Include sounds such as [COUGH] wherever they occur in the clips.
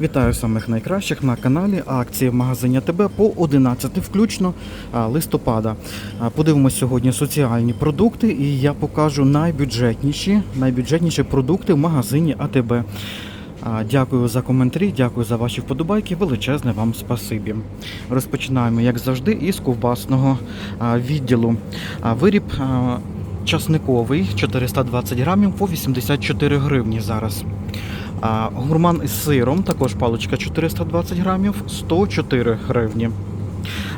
Вітаю самих найкращих на каналі. Акції в магазині АТБ по 11 включно листопада. Подивимось сьогодні соціальні продукти, і я покажу найбюджетніші, найбюджетніші продукти в магазині АТБ. Дякую за коментарі, дякую за ваші вподобайки. Величезне вам спасибі. Розпочинаємо, як завжди, із ковбасного відділу. Виріб часниковий 420 грамів по 84 гривні зараз. Гурман із сиром, також паличка 420 грамів, 104 гривні.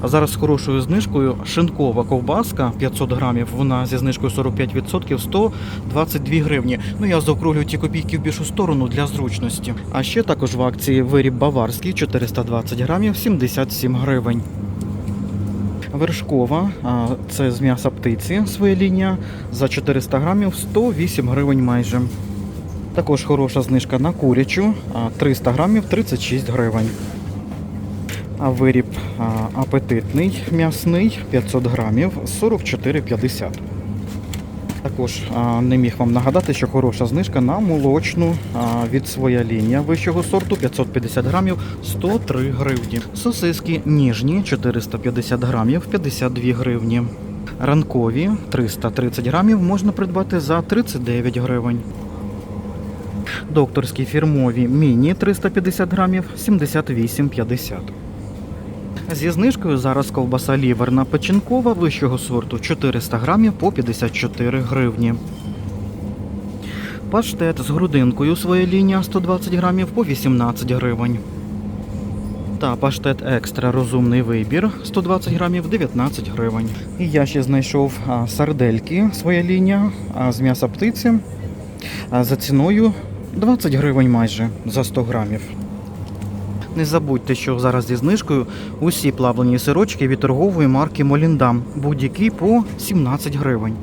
А зараз з хорошою знижкою шинкова ковбаска 500 грамів, вона зі знижкою 45%, 122 гривні. Ну я заокруглюю ті копійки в більшу сторону для зручності. А ще також в акції виріб баварський 420 грамів, 77 гривень. Вершкова, це з м'яса птиці, своя лінія, за 400 грамів 108 гривень майже. Також хороша знижка на курячу, 300 грамів 36 гривень. А виріб апетитний м'ясний 500 грамів 44,50. Також не міг вам нагадати, що хороша знижка на молочну від своя лінія вищого сорту 550 грамів 103 гривні. Сосиски ніжні 450 грамів 52 гривні. Ранкові 330 грамів можна придбати за 39 гривень. Докторські фірмові міні 350 грамів 78,50. Зі знижкою зараз ковбаса ліверна печінкова вищого сорту 400 грамів по 54 гривні. Паштет з грудинкою своя лінія 120 грамів по 18 гривень. Та паштет екстра розумний вибір 120 грамів 19 гривень. І я ще знайшов сардельки своя лінія з м'яса птиці за ціною 20 гривень майже за 100 грамів. Не забудьте, що зараз зі знижкою усі плавлені сирочки від торгової марки Моліндам. Будь-які по 17 гривень.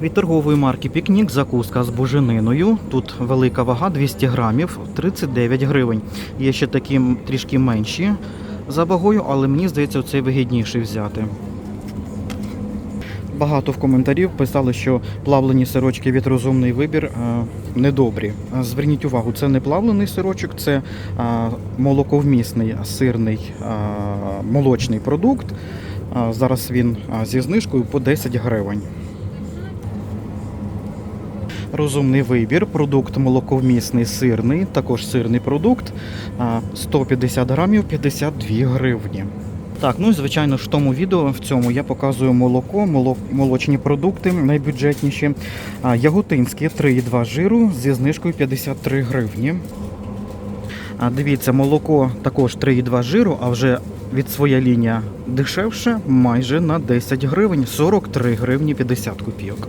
Від торгової марки Пікнік закуска з бужениною. Тут велика вага 200 грамів, 39 гривень. Є ще такі трішки менші за вагою, але мені здається, цей вигідніший взяти. Багато в коментарів писали, що плавлені сирочки від розумний вибір е, недобрі. Е, Зверніть увагу, це не плавлений сирочок, це е, молоковмісний сирний молочний продукт. Зараз він зі знижкою по 10 гривень. Розумний вибір, продукт молоковмісний сирний, також сирний продукт, 150 грамів 52 гривні. Так, ну і звичайно ж в тому відео в цьому я показую молоко, моло- молочні продукти найбюджетніші. Яготинське 3,2 жиру зі знижкою 53 гривні. А, дивіться, молоко також 3,2 жиру, а вже від своя лінія дешевше майже на 10 гривень, 43 гривні 50 копійок.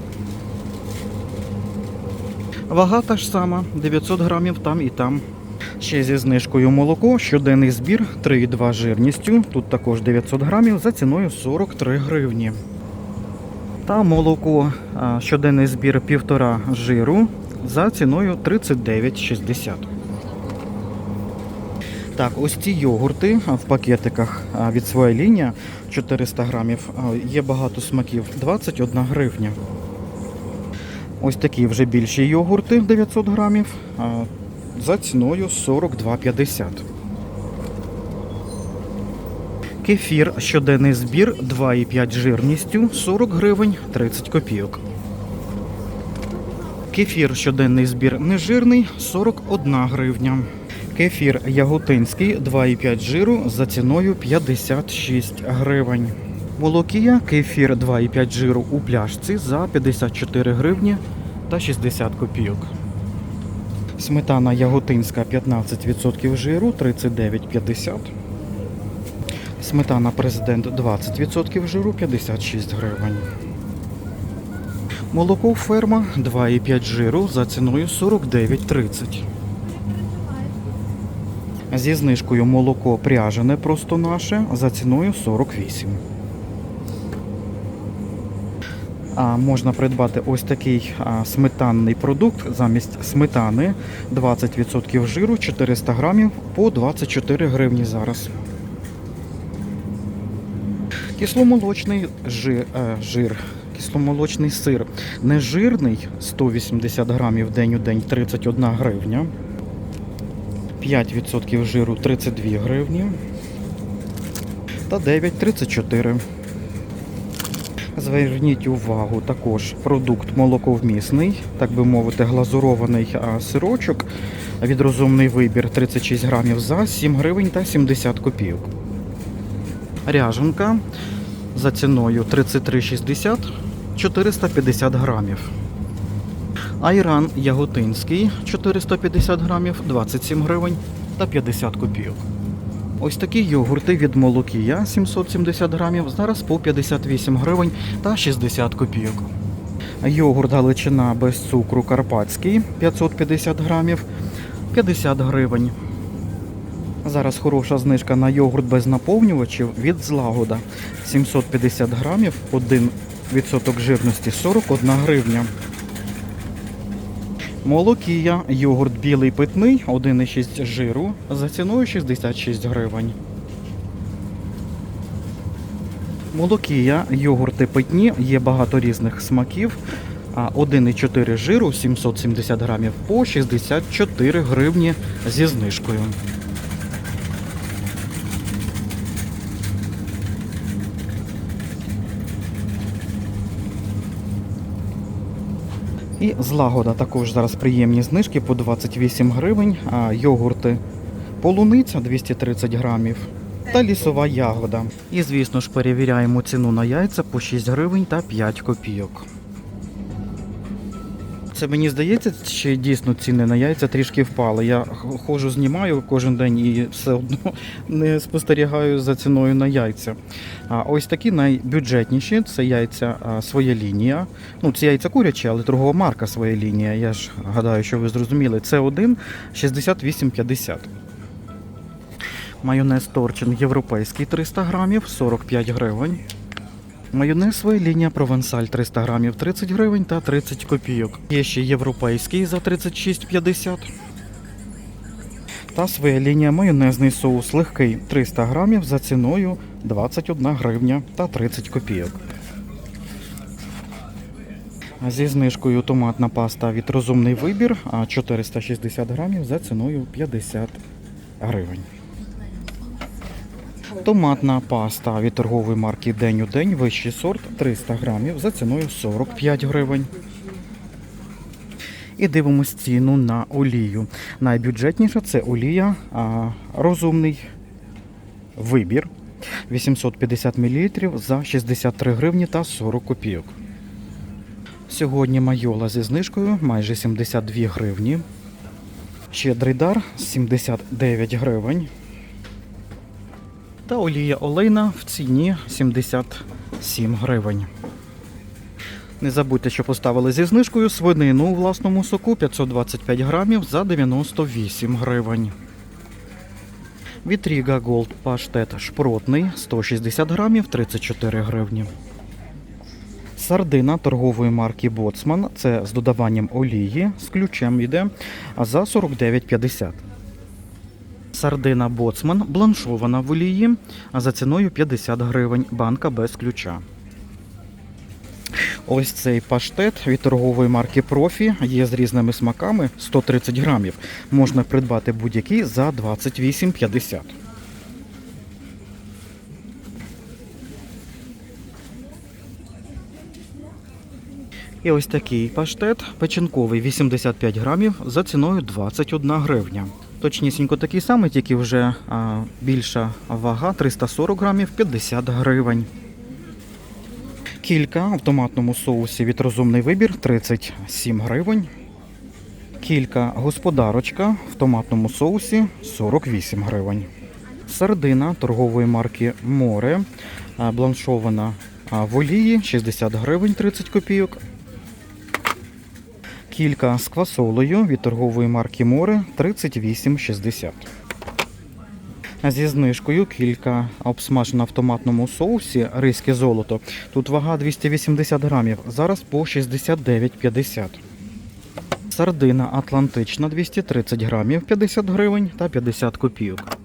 Вага та ж сама, 900 грамів там і там. Ще зі знижкою молоко, щоденний збір 3,2 жирністю. Тут також 900 грамів за ціною 43 гривні. Та молоко, щоденний збір 1,5 жиру за ціною 39,60. Так, ось ці йогурти в пакетиках від своя лінія 400 грамів. Є багато смаків 21 гривня. Ось такі вже більші йогурти 900 грамів за ціною 42,50. Кефір щоденний збір 2,5 жирністю 40 гривень 30 копійок. Кефір щоденний збір нежирний 41 гривня. Кефір яготинський 2,5 жиру за ціною 56 гривень. Молокія кефір 2,5 жиру у пляшці за 54 гривні та 60 копійок. Сметана яготинська 15% жиру 39,50. Сметана президент 20% жиру 56 гривень. Молоко ферма 2,5 жиру за ціною 49,30. Зі знижкою молоко пряжене просто наше за ціною 48. А можна придбати ось такий сметанний продукт замість сметани 20% жиру 400 грамів по 24 гривні зараз. Кисломолочний жир, е, жир кисломолочний сир. Нежирний 180 грамів день у день 31 гривня. 5% жиру 32 гривні. Та 9,34. Зверніть увагу, також продукт молоковмісний, так би мовити, глазурований сирочок від розумний вибір 36 грамів за 7 гривень та 70 копійок. Ряженка за ціною 33,60 450 грамів. Айран яготинський 450 грамів 27 гривень та 50 копійок. Ось такі йогурти від Молокія 770 грамів, зараз по 58 гривень та 60 копійок. Йогурт Галичина без цукру Карпатський 550 грамів 50 гривень. Зараз хороша знижка на йогурт без наповнювачів від злагода 750 грамів, 1% жирності 41 гривня. Молокія, йогурт білий питний, 1,6 жиру за ціною 66 гривень. Молокія, йогурти питні, є багато різних смаків. 1,4 жиру 770 грамів по 64 гривні зі знижкою. І злагода також зараз приємні знижки по 28 гривень, а йогурти полуниця 230 грамів та лісова ягода. І звісно ж перевіряємо ціну на яйця по 6 гривень та 5 копійок. Це мені здається, чи дійсно ціни на яйця трішки впали. Я ходжу, знімаю кожен день і все одно [LAUGHS] не спостерігаю за ціною на яйця. А ось такі найбюджетніші це яйця своя лінія. Ну, ці яйця курячі, але торгова марка своя лінія. Я ж гадаю, що ви зрозуміли. Це 1 68,50. Майонез Торчин європейський 300 грамів 45 гривень. Майонез своя лінія Провансаль 300 грамів 30 гривень та 30 копійок. Є ще європейський за 36,50. Та своя лінія майонезний соус легкий 300 грамів за ціною 21 гривня та 30 копійок. Зі знижкою томатна паста від розумний вибір а 460 грамів за ціною 50 гривень. Томатна паста від торгової марки День у день, вищий сорт 300 грамів за ціною 45 гривень. І дивимось ціну на олію. Найбюджетніша це олія а, розумний вибір 850 мл за 63 гривні та 40 копійок. Сьогодні майола зі знижкою майже 72 гривні. Щедрий дар 79 гривень. Та олія олейна в ціні 77 гривень. Не забудьте, що поставили зі знижкою свинину у власному соку 525 грамів за 98 гривень. Вітріга Голд паштет шпротний 160 грамів 34 гривні. Сардина торгової марки Боцман це з додаванням олії з ключем йде за 49,50. Сардина Боцман бланшована в олії, за ціною 50 гривень, банка без ключа. Ось цей паштет від торгової марки Профі є з різними смаками 130 грамів. Можна придбати будь-який за 28,50. І ось такий паштет печінковий 85 грамів за ціною 21 гривня. Точнісінько такий самий, тільки вже а, більша вага 340 грамів 50 гривень. Кілька в томатному соусі від розумний вибір 37 гривень. Кілька господарочка в томатному соусі 48 гривень. Сардина торгової марки Море бланшована в олії 60 гривень 30 копійок. Кілька з квасолею від торгової марки Море 38,60. Зі знижкою кілька обсмажена в томатному соусі ризьке золото. Тут вага 280 грамів, зараз по 69,50. Сардина Атлантична 230 грамів 50 гривень та 50 копійок.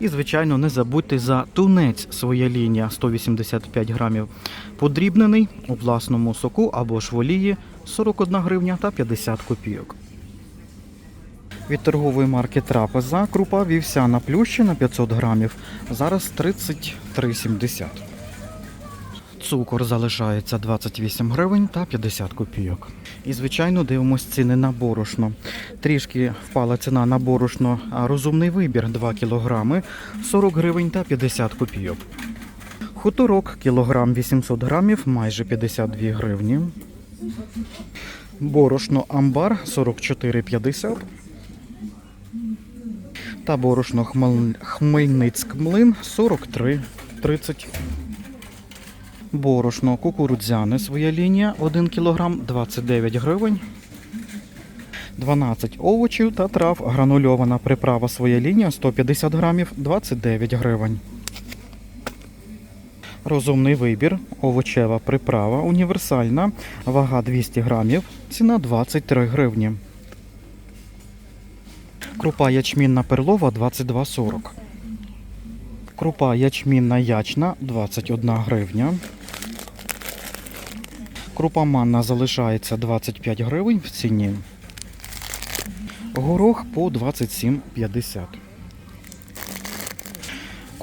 І, звичайно, не забудьте за тунець своя лінія 185 грамів Подрібнений у власному соку або ж в олії 41 гривня та 50 копійок. Від торгової марки Трапеза крупа вівсяна плющена 500 грамів. Зараз 33,70. Цукор залишається 28 гривень та 50 копійок. І, звичайно, дивимось ціни на борошно. Трішки впала ціна на борошно, а розумний вибір 2 кг 40 гривень та 50 копійок. Хуторок кілограм 800 грамів майже 52 гривні. Борошно амбар 44,50. Та борошно Хмельницьк млин 43,30. Борошно кукурудзяне своя лінія 1 кг 29 гривень. 12 овочів та трав гранульована приправа своя лінія 150 грамів 29 гривень. Розумний вибір, овочева приправа універсальна, вага 200 грамів, ціна 23 гривні. Крупа ячмінна перлова 22,40. Крупа ячмінна ячна 21 гривня. Крупа манна залишається 25 гривень в ціні. Горох по 27,50.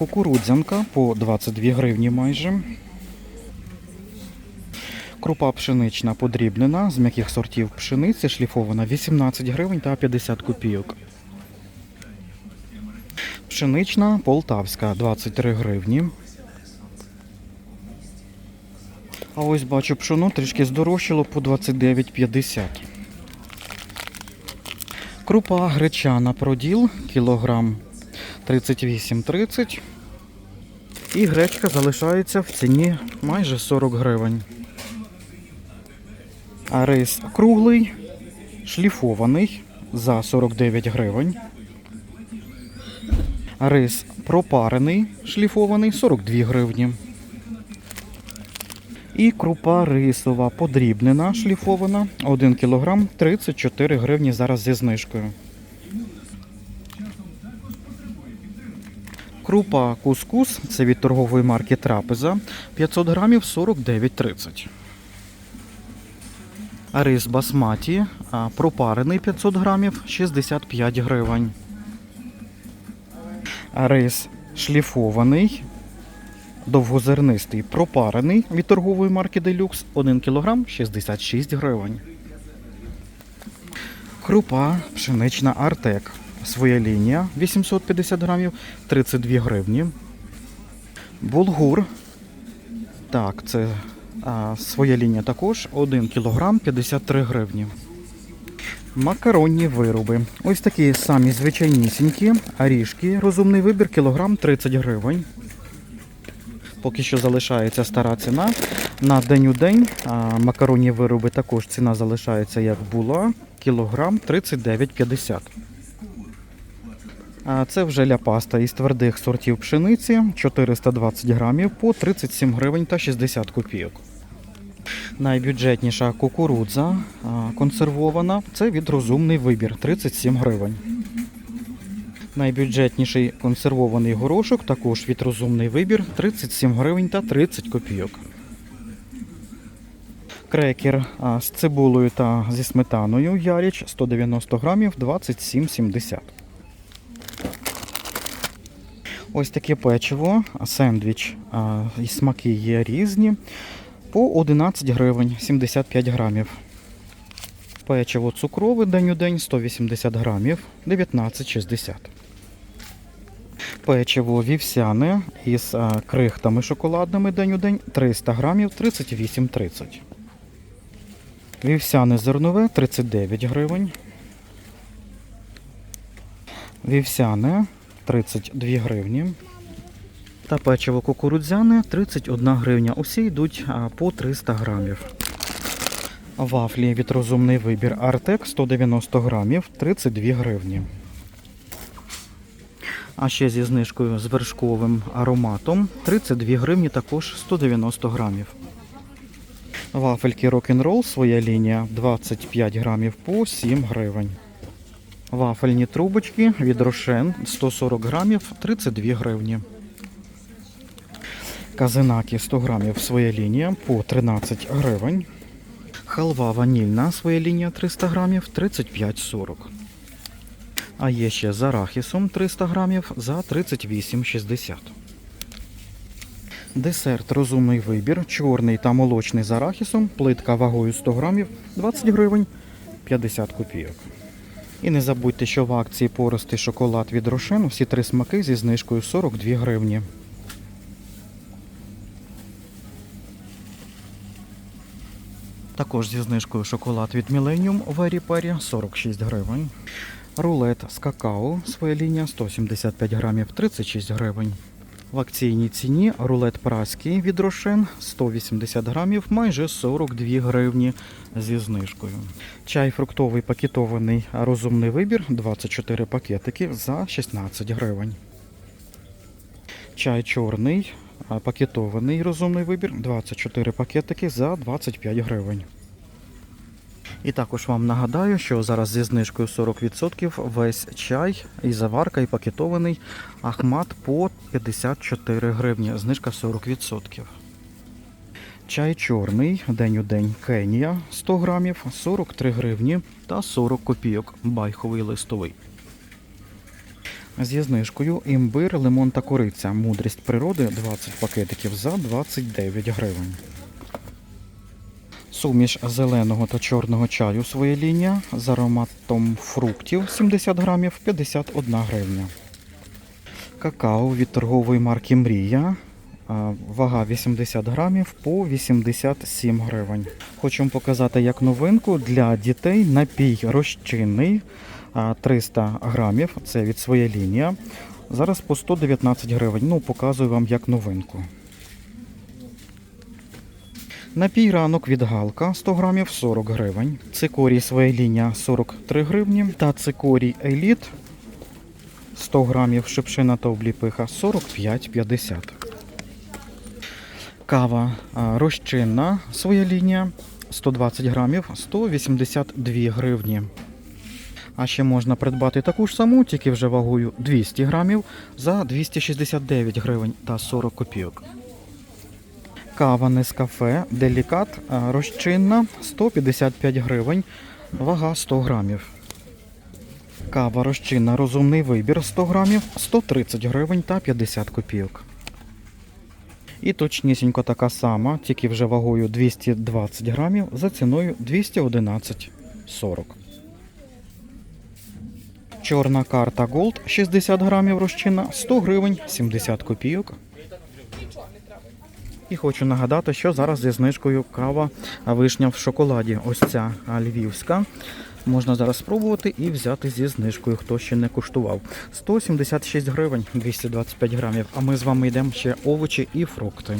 Кукурудзянка по 22 гривні майже. Крупа пшенична подрібнена з м'яких сортів пшениці шліфована 18 гривень та 50 копійок. Пшенична полтавська 23 гривні. А ось бачу пшоно трішки здорожчало по 29,50. Крупа гречана проділ кілограм 38,30. І гречка залишається в ціні майже 40 гривень. А рис круглий, шліфований за 49 гривень. Рис пропарений, шліфований 42 гривні. І крупа рисова подрібнена, шліфована 1 кг 34 гривні зараз зі знижкою. Крупа кускус це від торгової марки Трапеза 500 грамів 49,30. Рис басматі пропарений 500 грамів 65 гривень. Рис шліфований, довгозернистий пропарений від торгової марки Deluxe 1 кг 66 гривень. Крупа пшенична Артек. Своя лінія 850 грамів 32 гривні. Булгур. Так, це а, своя лінія також 1 кг 53 гривні. Макаронні вироби. Ось такі самі звичайнісінькі. Арішки. Розумний вибір кілограм 30 гривень. Поки що залишається стара ціна. На день у день а, макаронні вироби також ціна залишається як була. Кілограм 39,50. Це вже ляпаста із твердих сортів пшениці 420 грамів по 37 гривень та 60 копійок. Найбюджетніша кукурудза консервована. Це від розумний вибір 37 гривень. Найбюджетніший консервований горошок також від розумний вибір 37 гривень та 30 копійок. Крекер з цибулею та зі сметаною Яріч 190 грамів 27,70. Ось таке печиво, сендвіч. І смаки є різні. По 11 гривень 75 грамів. Печиво цукрове день у день 180 грамів 19,60. Печиво вівсяне із крихтами шоколадними день у день 300 грамів 38,30. Вівсяне зернове 39 гривень. Вівсяне 32 гривні. Та печиво кукурудзяне 31 гривня. Усі йдуть по 300 грамів. Вафлі від розумний вибір Артек 190 грамів 32 гривні. А ще зі знижкою з вершковим ароматом 32 гривні також 190 грамів. Вафельки рок-н-рол своя лінія 25 грамів по 7 гривень. Вафельні трубочки від Рошен 140 грамів 32 гривні. Казинаки 100 грамів своя лінія по 13 гривень. Халва ванільна своя лінія 300 грамів 35,40. А є ще з арахісом 300 грамів за 38,60. Десерт розумний вибір, чорний та молочний з арахісом, плитка вагою 100 грамів 20 гривень 50 копійок. І не забудьте, що в акції порости шоколад від Рошен всі три смаки зі знижкою 42 гривні. Також зі знижкою шоколад від Millennium Very Perry 46 гривень. Рулет з какао, своя лінія 175 грамів 36 гривень. В акційній ціні рулет праський від Рошен 180 грамів, майже 42 гривні зі знижкою. Чай фруктовий пакетований розумний вибір 24 пакетики за 16 гривень. Чай чорний пакетований розумний вибір 24 пакетики за 25 гривень. І також вам нагадаю, що зараз зі знижкою 40% весь чай і заварка, і пакетований Ахмат по 54 гривні. Знижка 40%. Чай чорний, день у день Кенія 100 грамів, 43 гривні та 40 копійок. Байховий листовий. Зі знижкою імбир, лимон та кориця. Мудрість природи 20 пакетиків за 29 гривень. Суміш зеленого та чорного чаю своя лінія з ароматом фруктів 70 грамів 51 гривня. Какао від торгової марки Мрія. Вага 80 грамів по 87 гривень. Хочу вам показати як новинку для дітей напій розчинний 300 грамів. Це від своя лінія. Зараз по 119 гривень. Ну, показую вам як новинку. Напій ранок від Галка 100 грамів 40 гривень. Цикорій своя лінія 43 гривні. Та цикорій Еліт 100 грамів шипшина та обліпиха 45,50. Кава розчинна своя лінія 120 грамів 182 гривні. А ще можна придбати таку ж саму, тільки вже вагою 200 грамів за 269 гривень та 40 копійок. Кава Нескафе Делікат розчинна 155 гривень, вага 100 грамів. Кава розчинна розумний вибір 100 грамів 130 гривень та 50 копійок. І точнісінько така сама, тільки вже вагою 220 грамів за ціною 211,40. Чорна карта Gold 60 грамів розчинна 100 гривень 70 копійок. І хочу нагадати, що зараз зі знижкою кава вишня в шоколаді. Ось ця львівська. Можна зараз спробувати і взяти зі знижкою, хто ще не куштував. 176 гривень 225 грамів. А ми з вами йдемо ще овочі і фрукти.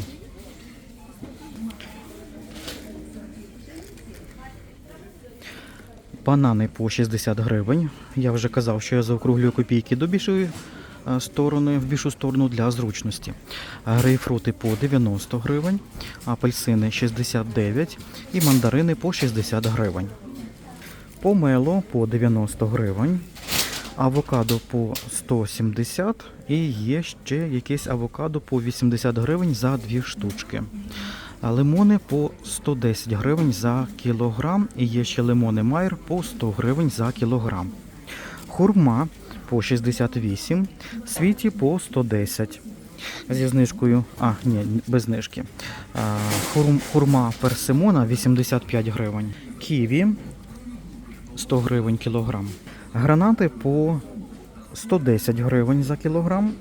Банани по 60 гривень. Я вже казав, що я заокруглюю копійки до більшої сторони, в більшу сторону для зручності. Грейпфрути по 90 гривень, апельсини 69 і мандарини по 60 гривень. Помело по 90 гривень, авокадо по 170 і є ще якесь авокадо по 80 гривень за дві штучки. Лимони по 110 гривень за кілограм і є ще лимони Майер по 100 гривень за кілограм. Хурма по 68, світі по 110. Зі знижкою, а, ні, без знижки. Хурма персимона 85 гривень. Ківі 100 гривень кілограм. Гранати по 110 гривень за кілограм.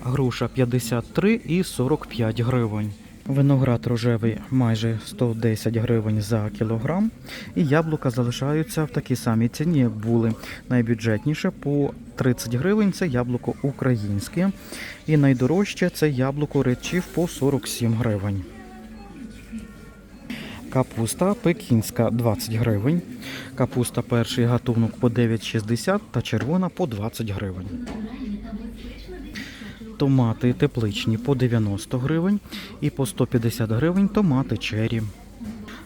Груша 53 і 45 гривень. Виноград рожевий майже 110 гривень за кілограм. І яблука залишаються в такій самій ціні, як були. Найбюджетніше по 30 гривень це яблуко українське. І найдорожче це яблуко речів по 47 гривень. Капуста пекінська 20 гривень. Капуста перший гатунок по 9,60 та червона по 20 гривень. Томати тепличні по 90 гривень і по 150 гривень томати чері.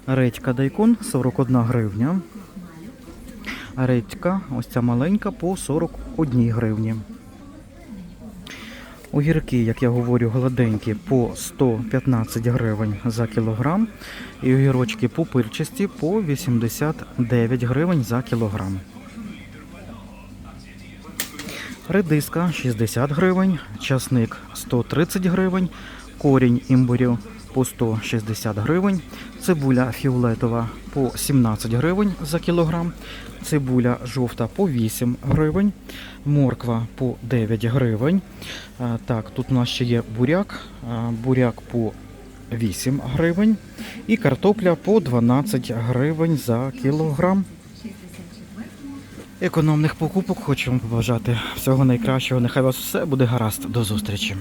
Редька дайкон 41 гривня. Редька, ось ця маленька, по 41 гривні. Огірки, як я говорю, гладенькі по 115 гривень за кілограм. І огірочки пупирчасті по 89 гривень за кілограм. Редиска 60 гривень, часник 130 гривень, корінь імбирю по 160 гривень, цибуля фіолетова по 17 гривень за кілограм, цибуля жовта по 8 гривень, морква по 9 гривень. Так, тут у нас ще є буряк, буряк по 8 гривень і картопля по 12 гривень за кілограм. Економних покупок хочу вам побажати всього найкращого. Нехай вас все буде гаразд. До зустрічі.